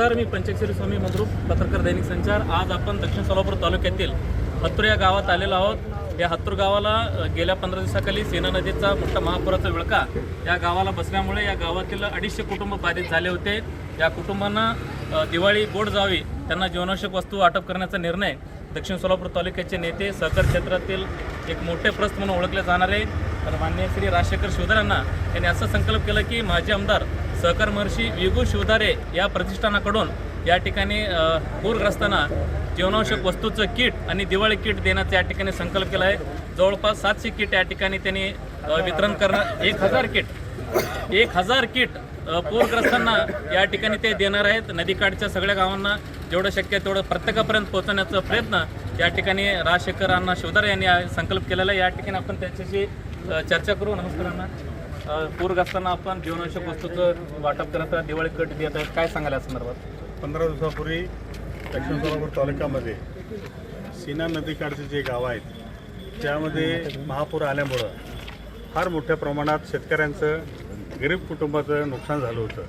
नमस्कार मी पंचक्षरी स्वामी मद्रूप पत्रकार दैनिक संचार. आज आपण दक्षिण सोलापूर तालुक्यातील हत्तूर या गावात आलेलो आहोत. या हत्तूर गावाला गेल्या पंधरा दिवसाखाली सेना नदीचा मोठा महापुराचा विळका या गावाला बसल्यामुळे या गावातील अडीचशे कुटुंब बाधित झाले होते. या कुटुंबांना दिवाळी गोड जावी त्यांना जीवनावश्यक वस्तू वाटप करण्याचा निर्णय दक्षिण सोलापूर तालुक्याचे नेते सहकार क्षेत्रातील एक मोठे प्रस्त म्हणून ओळखले जाणारे. तर मान्य श्री राजशेखर शिवधरांना यांनी असं संकल्प केलं की माजी आमदार सहकार महर्षी विगू शिवधारे या प्रतिष्ठानाकडून या ठिकाणी पूरग्रस्तांना जीवनावश्यक वस्तूचं किट आणि दिवाळी किट देण्याचा या ठिकाणी संकल्प केला आहे. जवळपास सातशे किट या ठिकाणी त्यांनी वितरण करणार एक हजार किट एक हजार किट पूरग्रस्तांना या ठिकाणी ते देणार आहेत. नदीकाठच्या सगळ्या गावांना जेवढं शक्य आहे तेवढं प्रत्येकापर्यंत पोहोचवण्याचा प्रयत्न या ठिकाणी राजशेखर अण्णा शिवधारे यांनी संकल्प केलेला आहे. या ठिकाणी आपण त्यांच्याशी चर्चा करू. नमस्कार अण्णा. पूरग्रस्तांना आपण जीवनावश्यक वस्तूचं वाटप करत दिवाळी कट देत आहेत. काय सांगायला संदर्भात? पंधरा दिवसापूर्वी दक्षिण सोलापूर तालुक्यामध्ये सीना नदीकाठचे जे गाव आहेत त्यामध्ये महापूर आल्यामुळं फार मोठ्या प्रमाणात शेतकऱ्यांचं गरीब कुटुंबाचं नुकसान झालं होतं.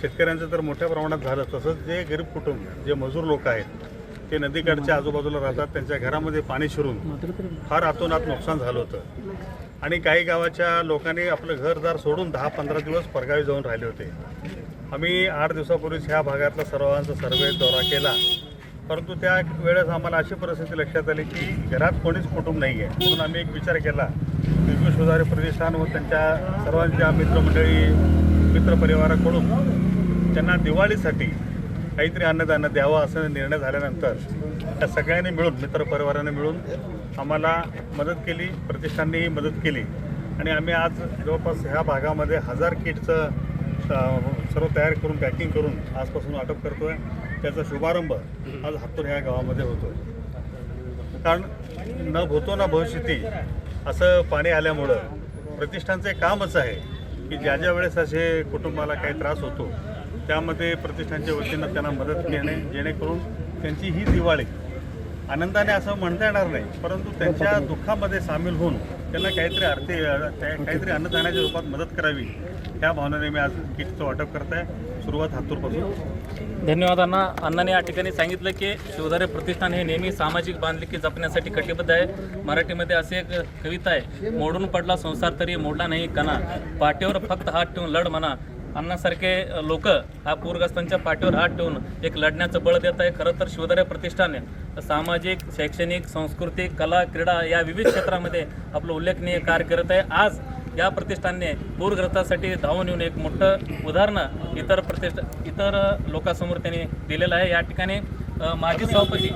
शेतकऱ्यांचं तर मोठ्या प्रमाणात झालं. तसंच जे गरीब कुटुंब जे मजूर लोक आहेत ते नदीकाठच्या आजूबाजूला राहतात त्यांच्या घरामध्ये पाणी शिरून फार आतोनात नुकसान झालं होतं. आणि काही गावाच्या लोकांनी आपलं घरदार सोडून दहा पंधरा दिवस परगावी जाऊन राहिले होते. आम्ही आठ दिवसापूर्वीच ह्या भागातला सर्वांचा सर्वे दौरा केला. परंतु त्या वेळेस आम्हाला अशी परिस्थिती लक्षात आली की घरात कोणीच कुटुंब नाही आहे म्हणून आम्ही एक विचार केला विश्व सुधारे प्रतिष्ठान व त्यांच्या सर्वांच्या मित्रमंडळी मित्रपरिवाराकडून त्यांना दिवाळीसाठी काहीतरी अन्नदान द्यावं असं निर्णय झाल्यानंतर त्या सगळ्यांनी मिळून मित्रपरिवाराने मिळून आम्हाला मदत केली प्रतिष्ठाननेही मदत केली. आणि आम्ही आज जवळपास ह्या भागामध्ये हजार किटचं सर्व तयार करून पॅकिंग करून आजपासून वाटप करतो आहे त्याचा शुभारंभ आज हातूर ह्या गावामध्ये होतो आहे कारण न भूतो ना भविष्यती असं पाणी आल्यामुळं प्रतिष्ठानचं एक कामच आहे की ज्या ज्या वेळेस असे कुटुंबाला काही त्रास होतो त्यामध्ये प्रतिष्ठानच्या वतीनं त्यांना मदत घेणे जेणेकरून त्यांची ही दिवाळी आनंदाने असं म्हणता येणार नाही परंतु त्यांच्या दुःखामध्ये सामील होऊन त्यांना काहीतरी आर्थिक त्या- काहीतरी अन्नदानाच्या रूपात मदत करावी ह्या भावनेने मी आज किटचं वाटप करत आहे सुरुवात हातूरपासून. धन्यवाद अण्णा. अण्णाने या ठिकाणी सांगितलं की शिवधारे प्रतिष्ठान हे नेहमी सामाजिक बांधलिकी जपण्यासाठी कटिबद्ध आहे. मराठीमध्ये असे एक कविता आहे मोडून पडला संसार तरी मोडला नाही कणा. पाठीवर फक्त हात ठेवून लढ म्हणा. अण्णासारखे लोक हा पूरग्रस्तांच्या पाठीवर हात ठेवून एक लढण्याचं बळ देत आहे. खरं तर शिवधारे प्रतिष्ठान सामाजिक शैक्षणिक सांस्कृतिक कला क्रीडा या विविध क्षेत्रामध्ये आपलं उल्लेखनीय कार्य करत आहे. आज या प्रतिष्ठानने पूरग्रस्तासाठी धावून येऊन एक मोठं उदाहरणं इतर प्रतिष्ठा इतर लोकांसमोर त्यांनी दिलेलं आहे. या ठिकाणी माजी सभापती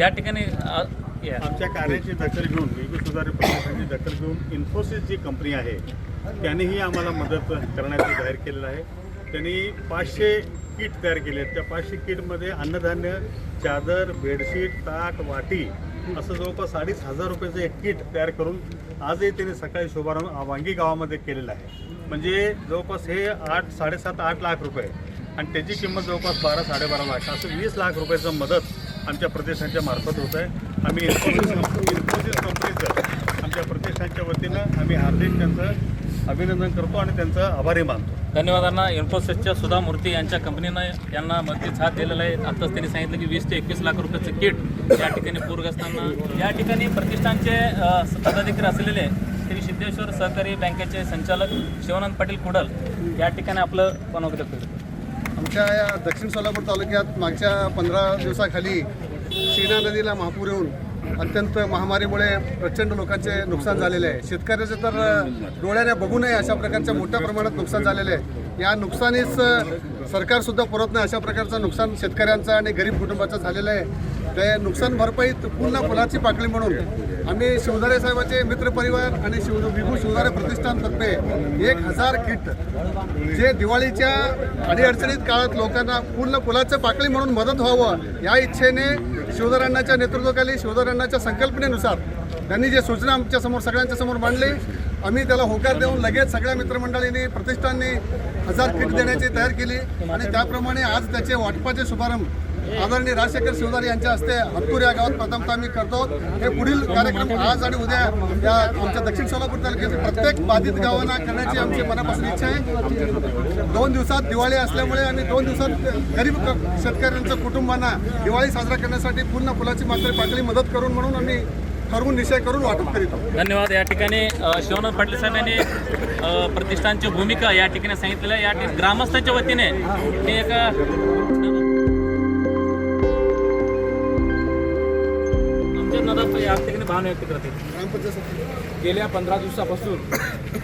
या ठिकाणी आमच्या कार्याची दखल घेऊन विविध सुधारे प्रतिष्ठानची दखल घेऊन इन्फोसिस जी कंपनी आहे त्यांनीही आम्हाला मदत करण्याचं जाहीर केलेलं आहे. त्यांनी पाचशे किट तयार केले आहेत त्या पाचशे किटमध्ये अन्नधान्य चादर बेडशीट ताट वाटी असं जवळपास अडीच हजार रुपयाचं एक किट तयार करून आजही त्यांनी सकाळी शुभारंभ वांगी गावामध्ये केलेला आहे. म्हणजे जवळपास हे आठ साडेसात आठ लाख रुपये. आणि त्याची किंमत जवळपास बारा साडेबारा लाख. असं वीस लाख रुपयाचं मदत आमच्या प्रतिष्ठानच्या मार्फत होत आहे. आम्ही इन्फोसिस इन्फोसिस कंपनीचं आमच्या प्रतिष्ठानच्या वतीनं आम्ही हार्दिक त्यांचं अभिनंदन करतो आणि त्यांचं आभारी मानतो. धन्यवादांना इन्फोसिसच्या सुधा मूर्ती यांच्या कंपनीनं यांना मदतीचा हात दिलेला आहे. आत्ताच त्यांनी सांगितलं की वीस ते एकवीस लाख रुपयाचं किट या ठिकाणी पूरग्रस्तांना या ठिकाणी प्रतिष्ठानचे पदाधिकारी असलेले श्री सिद्धेश्वर सहकारी बँकेचे संचालक शिवानंद पाटील कुडल या ठिकाणी आपलं पण वगैरे करतो आमच्या या दक्षिण सोलापूर तालुक्यात मागच्या पंधरा दिवसाखाली सीना नदीला महापूर येऊन अत्यंत महामारीमुळे प्रचंड लोकांचे नुकसान झालेले आहे. शेतकऱ्याचं तर डोळ्याने बघू नये अशा प्रकारच्या मोठ्या प्रमाणात नुकसान झालेले आहे. या नुकसानीच सरकारसुद्धा पुरत नाही. अशा प्रकारचं नुकसान शेतकऱ्यांचं आणि गरीब कुटुंबाचं झालेलं आहे. ते नुकसान भरपाईत पुन्हा फुलाची पाकळी म्हणून? आम्ही शिवधारे साहेबाचे मित्रपरिवार आणि शिव विभू शिवधारे प्रतिष्ठानतर्फे एक हजार किट जे दिवाळीच्या अडीअडचणीत काळात लोकांना पूर्ण फुलाचं पाकळी म्हणून मदत व्हावं या इच्छेने शिवधरांनाच्या नेतृत्वाखाली शिवधरांनाच्या संकल्पनेनुसार त्यांनी जे सूचना आमच्यासमोर सगळ्यांच्या समोर मांडली. आम्ही त्याला होकार देऊन लगेच सगळ्या मित्रमंडळींनी प्रतिष्ठाननी हजार किट देण्याची तयार केली आणि त्याप्रमाणे आज त्याचे वाटपाचे शुभारंभ आदरणीय राजशेखर शिवदार यांच्या हस्ते हत्तूर या गावात प्रथमतः आम्ही करतो. हे पुढील कार्यक्रम आज आणि उद्या या आमच्या दक्षिण सोलापूर तालुक्यातील प्रत्येक बाधित गावांना करण्याची आमची मनापासून इच्छा आहे. दोन दिवसात दिवाळी असल्यामुळे आणि दोन दिवसात गरीब क- शेतकऱ्यांच्या कुटुंबांना दिवाळी साजरा करण्यासाठी पूर्ण फुलाची मात्र पातळी मदत करून म्हणून आम्ही ठरवून निश्चय करून वाटप करीत आहोत. धन्यवाद. या ठिकाणी शिवानंद शिवनाथ पाटील साहेब यांनी प्रतिष्ठानची भूमिका या ठिकाणी सांगितलेलं या ठिकाणी ग्रामस्थांच्या वतीने हे एक या ठिकाणी भावना व्यक्त करते. गेल्या पंधरा दिवसापासून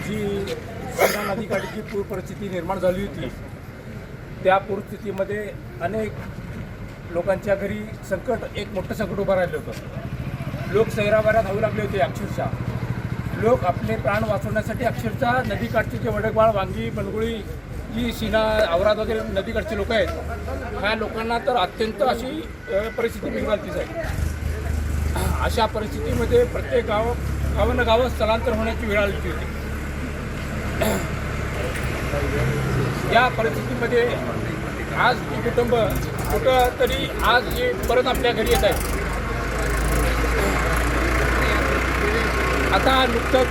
जी सीना नदीकाठची पूर परिस्थिती निर्माण झाली होती त्या पूरस्थितीमध्ये अनेक लोकांच्या घरी संकट एक मोठं संकट उभं राहिलं होतं. लोक सैराबारा धावू लागले होते अक्षरशः. लोक आपले प्राण वाचवण्यासाठी अक्षरशः नदीकाठचे जे वडकबाळ वांगी बनगुळी जी सीना आवरात वगैरे नदीकाठचे लोक आहेत ह्या लोकांना तर अत्यंत अशी परिस्थिती बिघडतीच आहे अशा परिस्थितीमध्ये प्रत्येक गाव गावानं गावं स्थलांतर होण्याची वेळ आली होती. या परिस्थितीमध्ये आज ही कुटुंब कुठं तरी आज जे परत आपल्या घरी येत आहेत. आता नुकतंच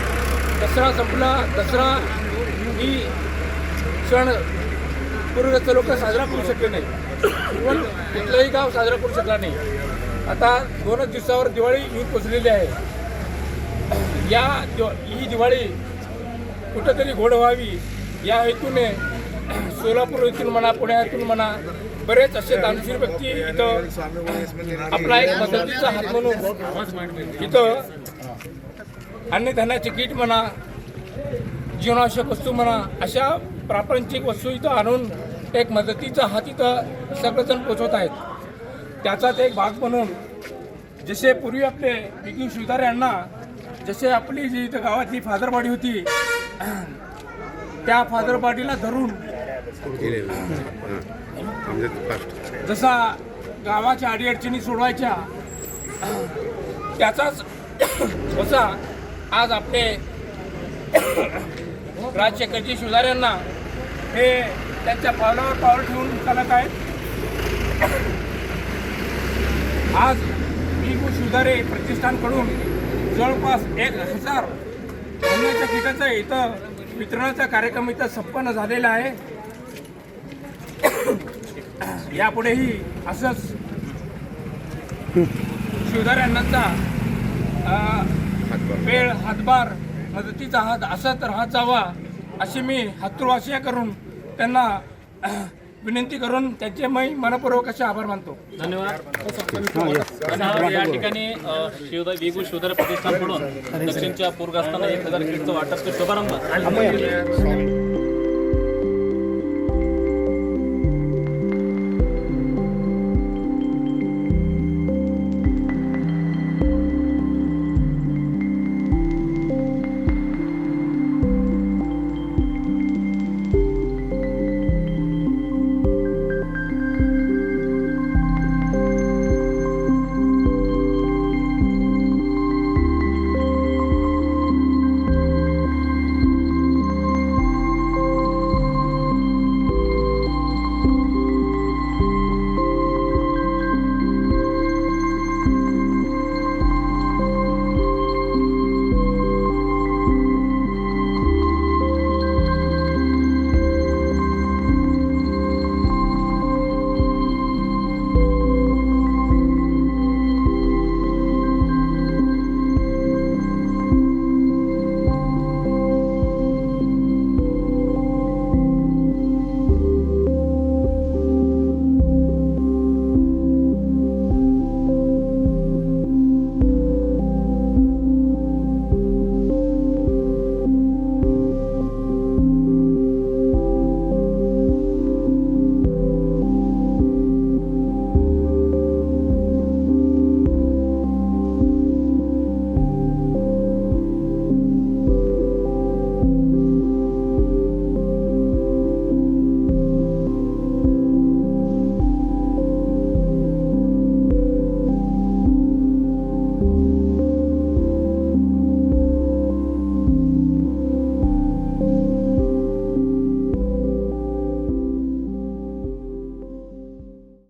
दसरा संपला. दसरा ही सण पूर्वग्रस्त लोक साजरा करू शकले नाही इव्हन कुठलंही गाव साजरा करू शकला नाही. आता दोनच दिवसावर दिवाळी येऊन पोचलेली आहे. या दिव ही दिवाळी कुठंतरी घोड व्हावी या हेतूने सोलापूर येथून म्हणा पुण्यातून म्हणा बरेच असे दानशीर व्यक्ती इथं आपला एक मदतीचा हात म्हणून इथं अन्नधान्याचे किट म्हणा जीवनावश्यक वस्तू म्हणा अशा प्रापंचिक वस्तू इथं आणून एक मदतीचा हात इथं सगळेजण पोचवत आहेत. त्याचाच एक भाग म्हणून जसे पूर्वी आपले पिकी सुधार यांना जसे आपली जी इथं गावातली फादरबाडी होती त्या फादरबाडीला धरून जसा गावाच्या अडीअडचणी सोडवायच्या त्याचाच वसा आज आपले राजशेखरजी सुधार यांना हे त्यांच्या पावलावर पावलं ठेवून चालत आहेत. आज मी सुधारे प्रतिष्ठानकडून जवळपास एक हजार अन्नाच्या किटाचं इथं वितरणाचा कार्यक्रम इथं संपन्न झालेला आहे. यापुढेही असंच शिवधार अण्णांचा वेळ हातभार मदतीचा हात असत राहत जावा अशी मी हातुरवासिया करून त्यांना विनंती करून त्यांचे मी मनपूर्वक असे आभार मानतो. धन्यवाद. या ठिकाणी शिवदा वेगू शिवदार प्रतिष्ठानकडून दक्षिणच्या पूरग्रस्तांना एक हजार किटचं वाटपचं शुभारंभ.